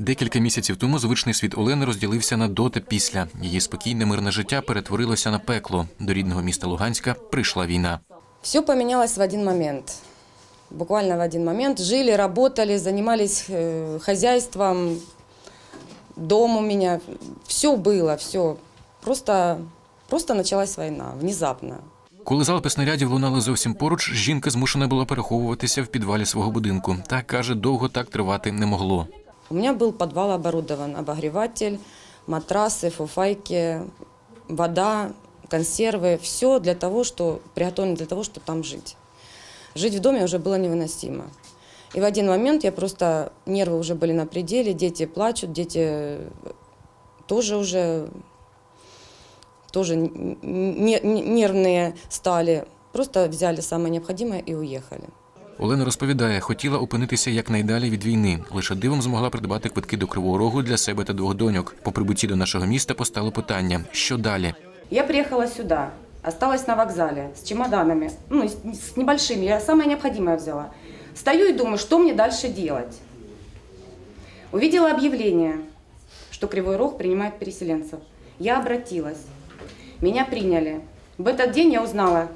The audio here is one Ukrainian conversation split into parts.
Декілька місяців тому звичний світ Олени розділився на до та після. Її спокійне мирне життя перетворилося на пекло. До рідного міста Луганська прийшла війна. Все поменялось в один момент. Буквально в один момент. Жили, работали, занимались э, хозяйством, дом у меня. Все было, все. Просто, просто началась война, внезапно. Коли залпи снарядів лунали зовсім поруч, жінка змушена була переховуватися в підвалі свого будинку. Та каже, довго так тривати не могло. У меня был подвал оборудован, обогреватель, матрасы, фуфайки, вода, консервы. Все для того, что приготовлено для того, чтобы там жить. Жить в доме уже было невыносимо. И в один момент я просто, нервы уже были на пределе, дети плачут, дети тоже уже тоже нервные стали. Просто взяли самое необходимое и уехали. Олена розповідає, хотіла опинитися якнайдалі від війни. Лише дивом змогла придбати квитки до Кривого Рогу для себе та двох доньок. По прибутті до нашого міста постало питання: що далі? Я приехала сюда, осталась на вокзале с чемоданами, ну, с, с небольшими, я самое необходимое взяла. Стою и думаю, что мне дальше делать. Увидела объявление, что Кривой Рог принимает переселенцев. Я обратилась, меня приняли. В этот день я узнала,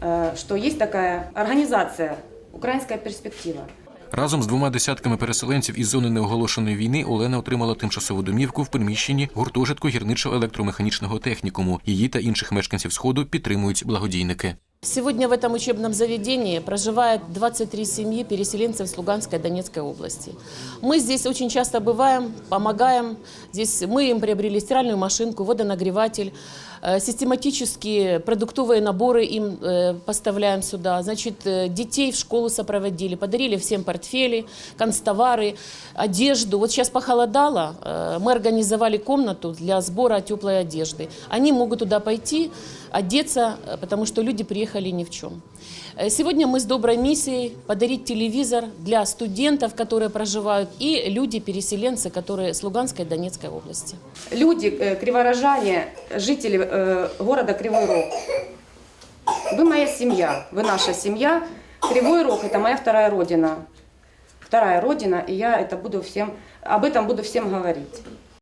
э, что есть такая организация «Украинская перспектива». Разом з двома десятками переселенців із зони неоголошеної війни Олена отримала тимчасову домівку в приміщенні гуртожитку гірничо-електромеханічного технікуму. Її та інших мешканців сходу підтримують благодійники. Сегодня в этом учебном заведении проживает 23 семьи переселенцев с Луганской и Донецкой области. Мы здесь очень часто бываем, помогаем. Здесь мы им приобрели стиральную машинку, водонагреватель, э, Систематически продуктовые наборы им э, поставляем сюда. Значит, э, детей в школу сопроводили, подарили всем портфели, констовары, одежду. Вот сейчас похолодало, э, мы организовали комнату для сбора теплой одежды. Они могут туда пойти, одеться, э, потому что люди приехали ни в чем. Э, Сегодня мы с доброй миссией подарить телевизор для студентов, которые проживают, и люди-переселенцы, которые с Луганской и Донецкой области. люди, э, криворожане, жители э, города Кривой Рог. Вы моя семья, вы наша семья. Кривой Рог – это моя вторая родина. Вторая родина, и я это буду всем, об этом буду всем говорить.